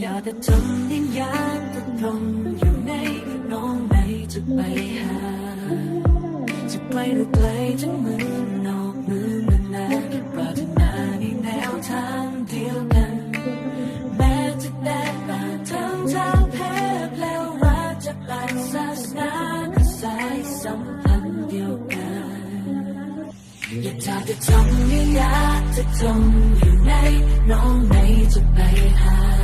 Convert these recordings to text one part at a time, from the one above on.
อยากจะทำยิ่งยากจะตรงอยู่ในน้องไหนจะไปหา จะไปหรือไกลทั้งมือนอกมืองนานๆปรารถนาในแนวทางเดียวกัน แม้จะแตกต่างทั้งทางเพศแล้วรักจะต่างศาสนาก็สายสัมพันธ์เดียวกันอยากจะจะทำยังยากจะจมอยู่ในน้องไหนจะไปหา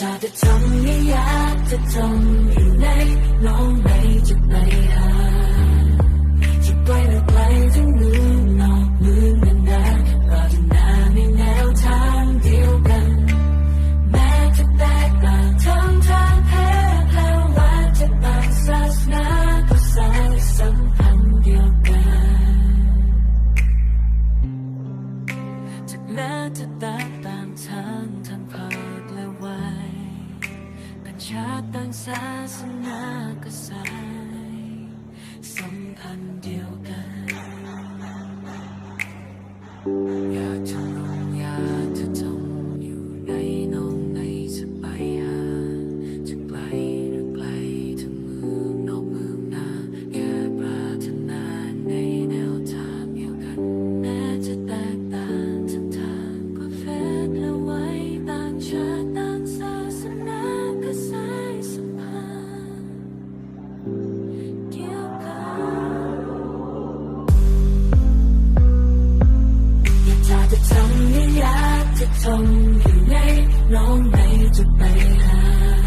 ถ้จะทำไม่ยากจะทำอยู่ในน้องไม่จะไปหา จากแม้จะตาต่างทางทางภาคและวัยแต่ชาติต่างศาสนาก็สายสัมพันธ์เดียวกัน จะทนอยู่ในน้องไหนจะไปหา